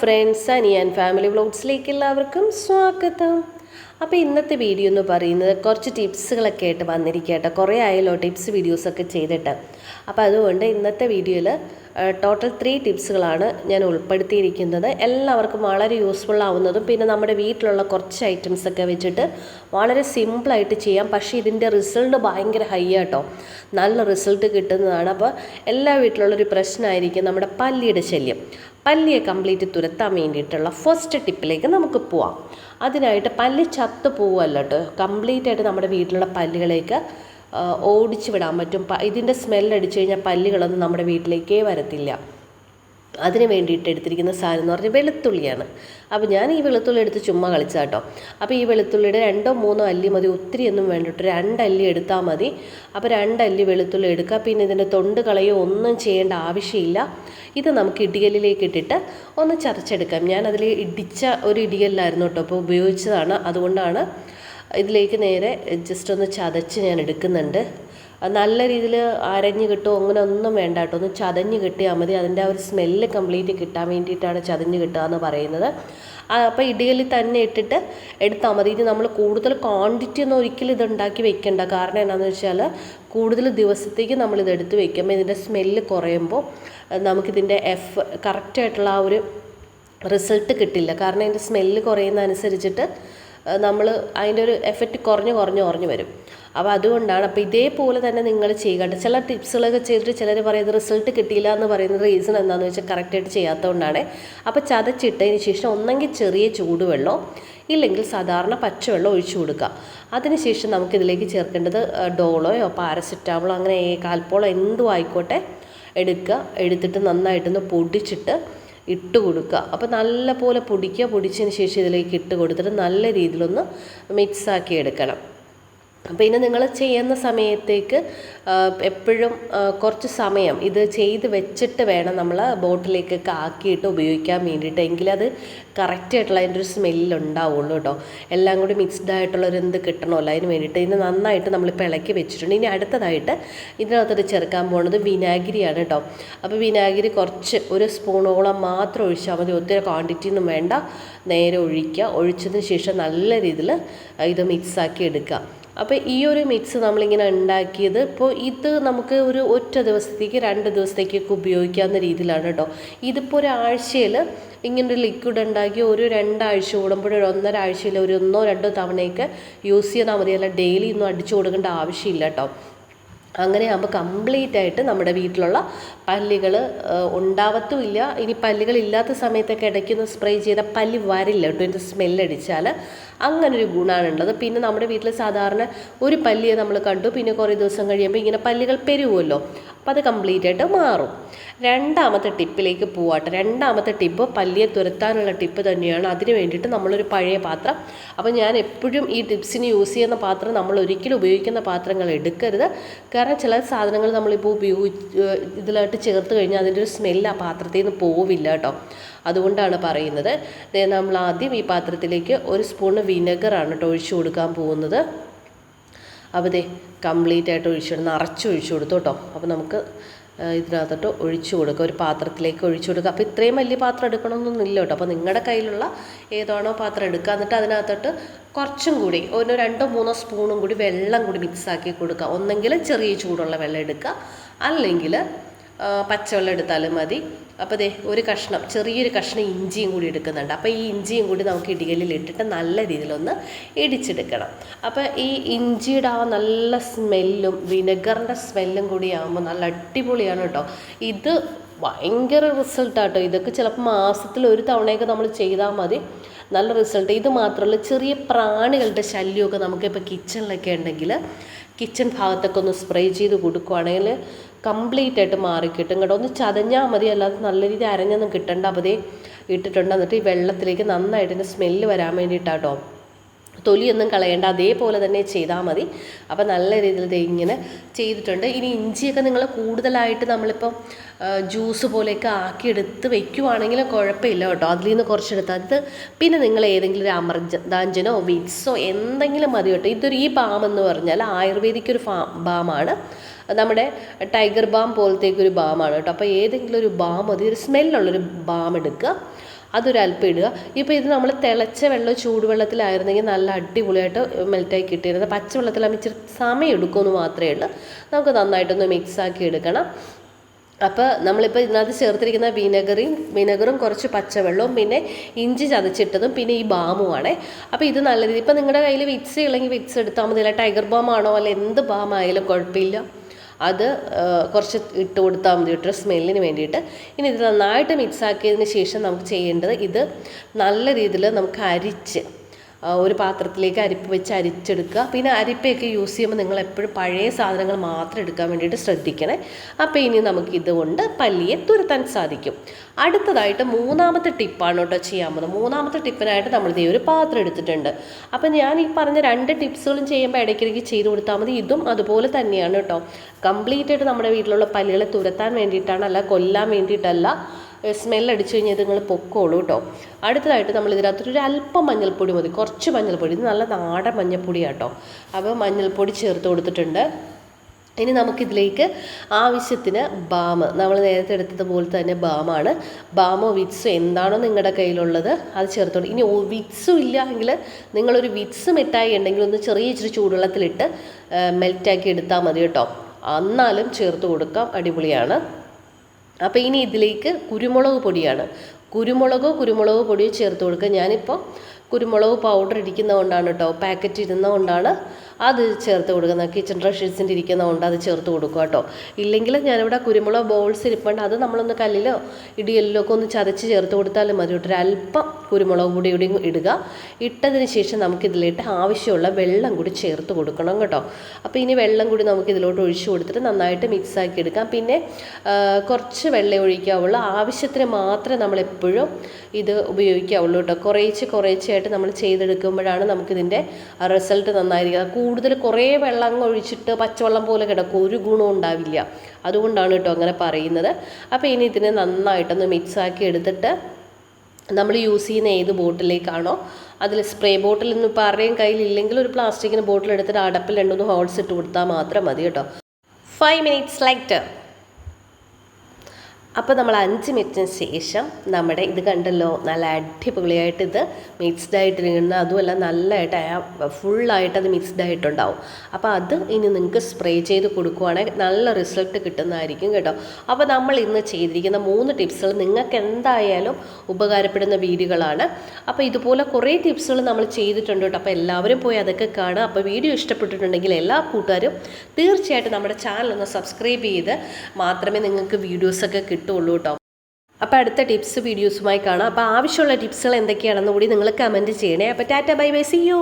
Friends അനിയൻ family വ്ളോഗ്സിലേക്ക് എല്ലാവർക്കും സ്വാഗതം. അപ്പോൾ ഇന്നത്തെ വീഡിയോ എന്ന് പറയുന്നത് കുറച്ച് ടിപ്സുകളൊക്കെ ആയിട്ട് വന്നിരിക്കട്ടെ കുറേ ആയല്ലോ ടിപ്സ് വീഡിയോസൊക്കെ ചെയ്തിട്ട്. അപ്പോൾ അതുകൊണ്ട് ഇന്നത്തെ വീഡിയോയിൽ ടോട്ടൽ ത്രീ ടിപ്സുകളാണ് ഞാൻ ഉൾപ്പെടുത്തിയിരിക്കുന്നത്. എല്ലാവർക്കും വളരെ യൂസ്ഫുൾ ആവുന്നതും പിന്നെ നമ്മുടെ വീട്ടിലുള്ള കുറച്ച് ഐറ്റംസ് ഒക്കെ വെച്ചിട്ട് വളരെ സിമ്പിളായിട്ട് ചെയ്യാം. പക്ഷേ ഇതിന്റെ റിസൾട്ട് ഭയങ്കര ഹൈ ആട്ടോ നല്ല റിസൾട്ട് കിട്ടുന്നതാണ്. അപ്പോൾ എല്ലാ വീട്ടിലുള്ളൊരു പ്രശ്നമായിരിക്കും നമ്മുടെ പല്ലിയുടെ ശല്യം. പല്ലിയെ കംപ്ലീറ്റ് തുരത്താൻ വേണ്ടിയിട്ടുള്ള ഫസ്റ്റ് ടിപ്പിലേക്ക് നമുക്ക് പോവാം. അതിനായിട്ട് പല്ല് ചത്ത് പോവല്ല കേട്ടോ. കംപ്ലീറ്റ് ആയിട്ട് നമ്മുടെ വീട്ടിലുള്ള പല്ലുകളേക്ക് ഓടിച്ചു വിടാൻ പറ്റും. ഇതിന്റെ സ്മെല്ലടിച്ചു കഴിഞ്ഞാൽ പല്ലുകളൊന്നും നമ്മുടെ വീട്ടിലേക്കേ വരത്തില്ല. അതിന് വേണ്ടിയിട്ട് എടുത്തിരിക്കുന്ന സാധനം എന്ന് പറഞ്ഞാൽ വെളുത്തുള്ളിയാണ്. അപ്പോൾ ഞാൻ ഈ വെളുത്തുള്ളി എടുത്ത് ചുമ്മാ കളിച്ചാൽ കേട്ടോ അപ്പോൾ ഈ വെളുത്തുള്ളിയുടെ രണ്ടോ മൂന്നോ അല്ലി മതി ഒത്തിരി ഒന്നും വേണ്ടിട്ട്. രണ്ടല്ലി എടുത്താൽ മതി. അപ്പോൾ രണ്ടല്ലി വെളുത്തുള്ളി എടുക്കുക. പിന്നെ ഇതിന്റെ തൊണ്ട് കളയോ ഒന്നും ചെയ്യേണ്ട ആവശ്യമില്ല. ഇത് നമുക്ക് ഇടികല്ലിലേക്ക് ഇട്ടിട്ട് ഒന്ന് ചതച്ചെടുക്കാം. ഞാൻ അതിൽ ഇടിച്ച ഒരു ഇടികല്ലായിരുന്നു കേട്ടോ അപ്പോൾ ഉപയോഗിച്ചതാണ്. അതുകൊണ്ടാണ് ഇതിലേക്ക് നേരെ ജസ്റ്റ് ഒന്ന് ചതച്ച് ഞാൻ എടുക്കുന്നുണ്ട്. നല്ല രീതിയിൽ അരഞ്ഞ് കിട്ടുമോ അങ്ങനെ ഒന്നും വേണ്ട കേട്ടോ. ഒന്ന് ചതഞ്ഞ് കിട്ടിയാൽ മതി. അതിന്റെ ആ ഒരു സ്മെല്ല് കംപ്ലീറ്റ് കിട്ടാൻ വേണ്ടിയിട്ടാണ് ചതഞ്ഞ് കിട്ടുക എന്ന് പറയുന്നത്. അപ്പോൾ ഇടിയലിൽ തന്നെ ഇട്ടിട്ട് എടുത്താൽ മതി. ഇത് നമ്മൾ കൂടുതൽ ക്വാണ്ടിറ്റി ഒന്നും ഒരിക്കലും ഇത് ഉണ്ടാക്കി വെക്കണ്ട. കാരണം എന്താണെന്ന് വെച്ചാൽ കൂടുതൽ ദിവസത്തേക്ക് ഇത് എടുത്ത് വെക്കുമ്പോൾ ഇതിന്റെ സ്മെല്ല് കുറയുമ്പോൾ നമുക്കിതിന്റെ എഫ് കറക്റ്റായിട്ടുള്ള ആ ഒരു റിസൾട്ട് കിട്ടില്ല. കാരണം ഇതിന്റെ സ്മെല്ല് കുറയുന്ന അനുസരിച്ചിട്ട് നമ്മൾ അതിന്റെ ഒരു എഫക്റ്റ് കുറഞ്ഞ് കുറഞ്ഞ് കുറഞ്ഞ് വരും. അപ്പോൾ അതുകൊണ്ടാണ് അപ്പോൾ ഇതേപോലെ തന്നെ നിങ്ങൾ ചെയ്യുക ചില ടിപ്സുകളൊക്കെ ചെയ്തിട്ട് ചിലർ പറയുന്നത് റിസൾട്ട് കിട്ടിയില്ല എന്ന് പറയുന്ന റീസൺ എന്താണെന്ന് വെച്ചാൽ കറക്റ്റായിട്ട് ചെയ്യാത്തതുകൊണ്ടാണ്. അപ്പോൾ ചതച്ചിട്ടതിന് ശേഷം ഒന്നെങ്കിൽ ചെറിയ ചൂടുവെള്ളം ഇല്ലെങ്കിൽ സാധാരണ പച്ചവെള്ളം ഒഴിച്ചു കൊടുക്കുക. അതിനുശേഷം നമുക്കിതിലേക്ക് ചേർക്കേണ്ടത് ഡോളോയോ പാരസെറ്റാമോളോ അങ്ങനെ കാൽപ്പോളോ എന്തും ആയിക്കോട്ടെ എടുക്കുക. എടുത്തിട്ട് നന്നായിട്ടൊന്ന് പൊടിച്ചിട്ട് ഇട്ട് കൊടുക്കുക. അപ്പോൾ നല്ല പോലെ പൊടിക്കുക. പൊടിച്ചതിന് ശേഷം ഇതിലേക്ക് ഇട്ട് കൊടുത്തിട്ട് നല്ല രീതിയിലൊന്ന് മിക്സാക്കി എടുക്കണം. അപ്പോൾ ഇനി നിങ്ങൾ ചെയ്യുന്ന സമയത്തേക്ക് എപ്പോഴും കുറച്ച് സമയം ഇത് ചെയ്ത് വെച്ചിട്ട് വേണം നമ്മൾ ബോട്ടിലേക്കൊക്കെ ആക്കിയിട്ട് ഉപയോഗിക്കാൻ വേണ്ടിയിട്ട്. എങ്കിൽ അത് ആയിട്ടുള്ള അതിന്റെ ഒരു സ്മെല്ല് ഉണ്ടാവുള്ളൂ കേട്ടോ എല്ലാം കൂടി മിക്സ്ഡ് ആയിട്ടുള്ള ഒരു എന്ത് കിട്ടണമല്ലോ അതിന് വേണ്ടിയിട്ട്. ഇതിന് നന്നായിട്ട് നമ്മളിപ്പോൾ ഇളക്കി വെച്ചിട്ടുണ്ട്. ഇനി അടുത്തതായിട്ട് ഇതിനകത്തോട്ട് ചേർക്കാൻ പോകുന്നത് വിനാഗിരിയാണ് കേട്ടോ അപ്പോൾ വിനാഗിരി കുറച്ച് ഒരു സ്പൂണോളം മാത്രം ഒഴിച്ചാൽ മതി. ഒത്തിരി ക്വാണ്ടിറ്റി ഒന്നും വേണ്ട. നേരെ ഒഴിക്കുക. ഒഴിച്ചതിന് ശേഷം നല്ല രീതിയിൽ ഇത് മിക്സാക്കി എടുക്കുക. അപ്പോൾ ഈ ഒരു മിക്സ് നമ്മളിങ്ങനെ ഉണ്ടാക്കിയത് ഇപ്പോൾ ഇത് നമുക്ക് ഒരു ഒറ്റ ദിവസത്തേക്ക് രണ്ട് ദിവസത്തേക്കൊക്കെ ഉപയോഗിക്കാവുന്ന രീതിയിലാണ് കേട്ടോ. ഇതിപ്പോൾ ഒരാഴ്ചയിൽ ഇങ്ങനൊരു ലിക്വിഡ് ഉണ്ടാക്കി ഒരു രണ്ടാഴ്ച കൂടുമ്പോൾ ഒരു ഒന്നര ആഴ്ചയിൽ ഒരു ഒന്നോ രണ്ടോ തവണയൊക്കെ യൂസ് ചെയ്താൽ മതി അല്ല ഡെയിലി ഒന്നും അടിച്ചു കൊടുക്കേണ്ട ആവശ്യമില്ല കേട്ടോ. അങ്ങനെ ആകുമ്പോൾ കംപ്ലീറ്റ് ആയിട്ട് നമ്മുടെ വീട്ടിലുള്ള പല്ലുകൾ ഉണ്ടാവത്തുമില്ല. ഇനി പല്ലുകൾ ഇല്ലാത്ത സമയത്തൊക്കെ ഇടയ്ക്കൊന്ന് സ്പ്രേ ചെയ്താൽ പല്ല് വരില്ല കേട്ടോ ഇതിന്റെ സ്മെല്ലടിച്ചാൽ അങ്ങനൊരു ഗുണമാണുള്ളത് പിന്നെ നമ്മുടെ വീട്ടിൽ സാധാരണ ഒരു പല്ലിയെ നമ്മൾ കണ്ടു. പിന്നെ കുറേ ദിവസം കഴിയുമ്പോൾ ഇങ്ങനെ പല്ലുകൾ പെരുകുമല്ലോ അപ്പോൾ അത് കംപ്ലീറ്റ് ആയിട്ട് മാറും. രണ്ടാമത്തെ ടിപ്പിലേക്ക് പോവാട്ടെ. രണ്ടാമത്തെ ടിപ്പ് പല്ലിയെ തുരത്താനുള്ള ടിപ്പ് തന്നെയാണ്. അതിന് വേണ്ടിയിട്ട് നമ്മളൊരു പഴയ പാത്രം. അപ്പോൾ ഞാൻ എപ്പോഴും ഈ ടിപ്സിന് യൂസ് ചെയ്യുന്ന പാത്രം നമ്മൾ ഒരിക്കലും ഉപയോഗിക്കുന്ന പാത്രങ്ങൾ എടുക്കരുത്. കാരണം ചില സാധനങ്ങൾ നമ്മളിപ്പോൾ ഉപയോഗിച്ച് ഇതിലായിട്ട് ചേർത്ത് കഴിഞ്ഞാൽ അതിന്റെ ഒരു സ്മെല്ല് ആ പാത്രത്തിൽ നിന്ന് പോവില്ല കേട്ടോ. അതുകൊണ്ടാണ് പറയുന്നത്. നമ്മൾ ആദ്യം ഈ പാത്രത്തിലേക്ക് ഒരു സ്പൂണ് വിനെഗറാണ് കേട്ടോ ഒഴിച്ചു കൊടുക്കാൻ പോകുന്നത്. അപ്പോൾ ദേ കംപ്ലീറ്റ് ആയിട്ട് ഒഴിച്ചു കൊടുത്ത് നിറച്ച് ഒഴിച്ചു കൊടുത്തു കേട്ടോ. അപ്പോൾ നമുക്ക് ഇതിനകത്തോട്ട് ഒഴിച്ചു കൊടുക്കുക ഒരു പാത്രത്തിലേക്ക് ഒഴിച്ചു കൊടുക്കുക അപ്പോൾ ഇത്രയും വലിയ പാത്രം എടുക്കണമെന്നൊന്നുമില്ല കേട്ടോ. അപ്പോൾ നിങ്ങളുടെ കയ്യിലുള്ള ഏതാണോ പാത്രം എടുക്കുക. എന്നിട്ട് അതിനകത്തോട്ട് കുറച്ചും കൂടി ഒരു രണ്ടോ മൂന്നോ സ്പൂണും കൂടി വെള്ളം കൂടി മിക്സാക്കി കൊടുക്കുക. ഒന്നെങ്കിൽ ചെറിയ ചൂടുള്ള വെള്ളം എടുക്കുക. അല്ലെങ്കിൽ പച്ചവെള്ളം എടുത്താലും മതി. അപ്പോൾ ദേ ഒരു കഷ്ണം ചെറിയൊരു കഷ്ണം ഇഞ്ചിയും കൂടി എടുക്കുന്നുണ്ട്. അപ്പോൾ ഈ ഇഞ്ചിയും കൂടി നമുക്ക് ഇടികലിൽ ഇട്ടിട്ട് നല്ല രീതിയിലൊന്ന് ഇടിച്ചെടുക്കണം. അപ്പോൾ ഈ ഇഞ്ചിയുടെ ആ നല്ല സ്മെല്ലും വിനെഗറിന്റെ സ്മെല്ലും കൂടി ആകുമ്പോൾ നല്ല അടിപൊളിയാണ് കേട്ടോ ഇത് ഭയങ്കര റിസൾട്ടാട്ടോ ഇതൊക്കെ ചിലപ്പോൾ മാസത്തിൽ ഒരു തവണയൊക്കെ നമ്മൾ ചെയ്താൽ മതി. നല്ല റിസൾട്ട്. ഇത് മാത്രമല്ല ചെറിയ പ്രാണികളുടെ ശല്യമൊക്കെ നമുക്കിപ്പോൾ കിച്ചണിലൊക്കെ ഉണ്ടെങ്കിൽ കിച്ചൺ ഭാഗത്തൊക്കെ ഒന്ന് സ്പ്രേ ചെയ്ത് കൊടുക്കുവാണെങ്കിൽ കംപ്ലീറ്റ് ആയിട്ട് മാറിക്കിട്ടും കേട്ടോ. ഒന്ന് ചതഞ്ഞാൽ മതി അല്ലാതെ നല്ല രീതിയിൽ അരഞ്ഞൊന്നും കിട്ടണ്ട. ദേ ഇട്ടിട്ടുണ്ട്. എന്നിട്ട് ഈ വെള്ളത്തിലേക്ക് നന്നായിട്ട് ഇതിന്റെ സ്മെല്ല് വരാൻ വേണ്ടിയിട്ടാട്ടോ തൊലിയൊന്നും കളയേണ്ട. അതേപോലെ തന്നെ ചെയ്താൽ മതി. അപ്പോൾ നല്ല രീതിയിൽ ഇത് ഇങ്ങനെ ചെയ്തിട്ടുണ്ട്. ഇനി ഇഞ്ചിയൊക്കെ നിങ്ങൾ കൂടുതലായിട്ട് നമ്മളിപ്പം ജ്യൂസ് പോലെയൊക്കെ ആക്കിയെടുത്ത് വയ്ക്കുവാണെങ്കിൽ കുഴപ്പമില്ല കേട്ടോ. അതിൽ നിന്ന് കുറച്ചെടുത്ത് അത് പിന്നെ നിങ്ങൾ ഏതെങ്കിലും ഒരു അമൃതാഞ്ജനോ വിക്സോ എന്തെങ്കിലും മതി കേട്ടോ. ഇതൊരു ഈ ബാം എന്ന് പറഞ്ഞാൽ ആയുർവേദിക്കൊരു ഫാ ബാമാണ് നമ്മുടെ ടൈഗർ ബാം പോലത്തേക്ക് ഒരു ബാമാണ് കേട്ടോ. അപ്പോൾ ഏതെങ്കിലും ഒരു ബാം മതി ഒരു സ്മെല്ലുള്ളൊരു ബാം എടുക്കുക. അതൊരല്പം ഇടുക. ഇപ്പോൾ ഇത് നമ്മൾ തിളച്ച വെള്ളം ചൂടുവെള്ളത്തിലായിരുന്നെങ്കിൽ നല്ല അടിപൊളിയായിട്ട് മെൽറ്റായി കിട്ടിയിരുന്നത്. പച്ചവെള്ളത്തിലാകുമ്പോൾ ഇച്ചിരി സമയം എടുക്കുമെന്ന് മാത്രമേ ഉള്ളൂ. നമുക്ക് നന്നായിട്ടൊന്ന് മിക്സാക്കി എടുക്കണം. അപ്പോൾ നമ്മളിപ്പോൾ ഇതിനകത്ത് ചേർത്തിരിക്കുന്ന വിനെഗറും വിനെഗറും കുറച്ച് പച്ചവെള്ളവും പിന്നെ ഇഞ്ചി ചതച്ചിട്ടതും പിന്നെ ഈ ബാമുമാണേ അപ്പോൾ ഇത് നല്ല രീതി ഇപ്പോൾ നിങ്ങളുടെ കയ്യിൽ വിക്സ് ഇല്ലെങ്കിൽ വിക്സ് എടുത്താൽ മതി. ടൈഗർ ബാമാണോ അല്ല എന്ത് ബാമായാലും കുഴപ്പമില്ല. അത് കുറച്ച് ഇട്ട് കൊടുത്താൽ മതി കേട്ടോ സ്മെല്ലിന് വേണ്ടിയിട്ട്. ഇനി ഇത് നന്നായിട്ട് മിക്സ് ആക്കിയതിന് ശേഷം നമുക്ക് ചെയ്യേണ്ടത് ഇത് നല്ല രീതിയിൽ നമുക്ക് അരിച്ച് ഒരു പാത്രത്തിലേക്ക് അരിപ്പ് വെച്ച് അരിച്ചെടുക്കുക. പിന്നെ അരിപ്പയൊക്കെ യൂസ് ചെയ്യുമ്പോൾ നിങ്ങൾ എപ്പോഴും പഴയ സാധനങ്ങൾ മാത്രം എടുക്കാൻ വേണ്ടിയിട്ട് ശ്രദ്ധിക്കണേ. അപ്പോൾ ഇനി നമുക്ക് ഇതുകൊണ്ട് പല്ലിയെ തുരത്താൻ സാധിക്കും. അടുത്തതായിട്ട് മൂന്നാമത്തെ ടിപ്പാണ് കേട്ടോ ചെയ്യാൻ പോകുന്നത്. മൂന്നാമത്തെ ടിപ്പിനായിട്ട് നമ്മൾ ഇതേ ഒരു പാത്രം എടുത്തിട്ടുണ്ട്. അപ്പോൾ ഞാൻ ഈ പറഞ്ഞ രണ്ട് ടിപ്സുകളും ചെയ്യുമ്പോൾ ഇടയ്ക്കിടയ്ക്ക് ചെയ്ത് കൊടുത്താൽ മതി. ഇതും അതുപോലെ തന്നെയാണ് കേട്ടോ. കംപ്ലീറ്റ് ആയിട്ട് നമ്മുടെ വീട്ടിലുള്ള പല്ലികളെ തുരത്താൻ വേണ്ടിയിട്ടാണ് അല്ല കൊല്ലാൻ വേണ്ടിയിട്ടല്ല. സ്മെൽ അടിച്ചു കഴിഞ്ഞാൽ ഇത് നിങ്ങൾ പൊക്കോളൂ കേട്ടോ അടുത്തതായിട്ട് നമ്മൾ ഇതിനകത്തൊരു ഒരു അല്പം മഞ്ഞൾപ്പൊടി മതി. കുറച്ച് മഞ്ഞൾപ്പൊടി. ഇത് നല്ല നാടൻ മഞ്ഞൾപ്പൊടിയാണ് കേട്ടോ അപ്പോൾ മഞ്ഞൾപ്പൊടി ചേർത്ത് കൊടുത്തിട്ടുണ്ട്. ഇനി നമുക്കിതിലേക്ക് ആവശ്യത്തിന് ബാം. നമ്മൾ നേരത്തെ എടുത്തതുപോലെ തന്നെ ബാമാണ്. ബാമോ വിറ്റ്സോ എന്താണോ നിങ്ങളുടെ കയ്യിലുള്ളത് അത് ചേർത്തോളൂ ഇനി വിറ്റ്സും ഇല്ല എങ്കിൽ നിങ്ങളൊരു വിറ്റ്സ് മിഠായി ഉണ്ടെങ്കിൽ ഒന്ന് ചെറിയ ഇച്ചിരി ചൂടുവെള്ളത്തിലിട്ട് മെൽറ്റാക്കി എടുത്താൽ മതി കേട്ടോ. എന്നാലും ചേർത്ത് കൊടുക്കാം. അടിപൊളിയാണ്. അപ്പോൾ ഇനി ഇതിലേക്ക് കുരുമുളക് പൊടിയാണ്. കുരുമുളകോ കുരുമുളക് പൊടിയോ ചേർത്ത് കൊടുക്കുക. ഞാനിപ്പോൾ കുരുമുളക് പൗഡർ ഇരിക്കുന്നതുകൊണ്ടാണ് കേട്ടോ പാക്കറ്റ് ഇരുന്ന കൊണ്ടാണ് അത് ചേർത്ത് കൊടുക്കുന്നത്. കിച്ചൺ റഷീസിന്റെ ഇരിക്കുന്നതുകൊണ്ട് അത് ചേർത്ത് കൊടുക്കുക കേട്ടോ ഇല്ലെങ്കിൽ ഞാനിവിടെ കുരുമുളക് ബോൾസ് ഇരിപ്പുണ്ട്. അത് നമ്മളൊന്ന് കല്ലിലോ ഇടിയലിലോ ഒക്കെ ഒന്ന് ചതച്ച് ചേർത്ത് കൊടുത്താലും മതി കേട്ടോ. ഒരു അല്പം കുരുമുളക് പൊടി കൂടി ഇടുക. ഇട്ടതിന് ശേഷം നമുക്കിതിലിട്ട് ആവശ്യമുള്ള വെള്ളം കൂടി ചേർത്ത് കൊടുക്കണം കേട്ടോ. അപ്പോൾ ഇനി വെള്ളം കൂടി നമുക്ക് ഇതിലോട്ട് ഒഴിച്ചു കൊടുത്തിട്ട് നന്നായിട്ട് മിക്സ് ആക്കി എടുക്കാം. പിന്നെ കുറച്ച് വെള്ളം ഒഴിക്കാവുള്ളൂ. ആവശ്യത്തിന് മാത്രമേ നമ്മളെപ്പോഴും ഇത് ഉപയോഗിക്കാവുള്ളൂ കേട്ടോ. കുറേച്ച് കുറേച്ചായിട്ട് നമ്മൾ ചെയ്തെടുക്കുമ്പോഴാണ് നമുക്കിതിന്റെ റിസൾട്ട് നന്നായിരിക്കുക. കൂടുതൽ കുറേ വെള്ളം അങ്ങ് ഒഴിച്ചിട്ട് പച്ചവെള്ളം പോലെ കിടക്കും. ഒരു ഗുണവും ഉണ്ടാവില്ല. അതുകൊണ്ടാണ് കേട്ടോ അങ്ങനെ പറയുന്നത്. അപ്പോൾ ഇനി ഇതിനെ നന്നായിട്ടൊന്ന് മിക്സ് ആക്കി എടുത്തിട്ട് നമ്മൾ യൂസ് ചെയ്യുന്ന ഏത് ബോട്ടിലേക്കാണോ. അതിൽ സ്പ്രേ ബോട്ടിൽ നിന്ന് ഇപ്പോൾ ആരുടെയും കയ്യിൽ ഇല്ലെങ്കിൽ ഒരു പ്ലാസ്റ്റിക്കിന് ബോട്ടിൽ എടുത്തിട്ട് അടപ്പിൽ രണ്ടുമൂന്ന് ഹോൾസ് ഇട്ട് കൊടുത്താൽ മാത്രം മതി കേട്ടോ. ഫൈവ് മിനിറ്റ്സ് ലൈറ്റർ അപ്പോൾ നമ്മൾ അഞ്ച് മിനിറ്റിന് ശേഷം നമ്മുടെ ഇത് കണ്ടല്ലോ നല്ല അടിപൊളിയായിട്ട് ഇത് മിക്സ്ഡ് ആയിട്ടിരിക്കുന്ന അതുമല്ല നല്ലതായിട്ട് ഫുള്ളായിട്ട് അത് മിക്സ്ഡ് ആയിട്ടുണ്ടാവും. അപ്പോൾ അത് ഇനി നിങ്ങൾക്ക് സ്പ്രേ ചെയ്ത് കൊടുക്കുവാണെങ്കിൽ നല്ല റിസൾട്ട് കിട്ടുന്നതായിരിക്കും കേട്ടോ. അപ്പോൾ നമ്മൾ ഇന്ന് ചെയ്തിരിക്കുന്ന മൂന്ന് ടിപ്സുകൾ നിങ്ങൾക്ക് എന്തായാലും ഉപകാരപ്പെടുന്ന വീഡിയോകളാണ്. അപ്പോൾ ഇതുപോലെ കുറേ ടിപ്സുകൾ നമ്മൾ ചെയ്തിട്ടുണ്ട് കേട്ടോ. അപ്പോൾ എല്ലാവരും പോയി അതൊക്കെ കാണുക. അപ്പോൾ വീഡിയോ ഇഷ്ടപ്പെട്ടിട്ടുണ്ടെങ്കിൽ എല്ലാ കൂട്ടുകാരും തീർച്ചയായിട്ടും നമ്മുടെ ചാനൽ ഒന്ന് സബ്സ്ക്രൈബ് ചെയ്ത് മാത്രമേ നിങ്ങൾക്ക് വീഡിയോസൊക്കെ കിട്ടുള്ളൂ കേട്ടോ അപ്പോൾ അടുത്ത ടിപ്സ് വീഡിയോസുമായി കാണാം. അപ്പോൾ ആവശ്യമുള്ള ടിപ്സുകൾ എന്തൊക്കെയാണെന്ന് കൂടി നിങ്ങൾ കമന്റ് ചെയ്യണേ. അപ്പോൾ tata bye bye see you.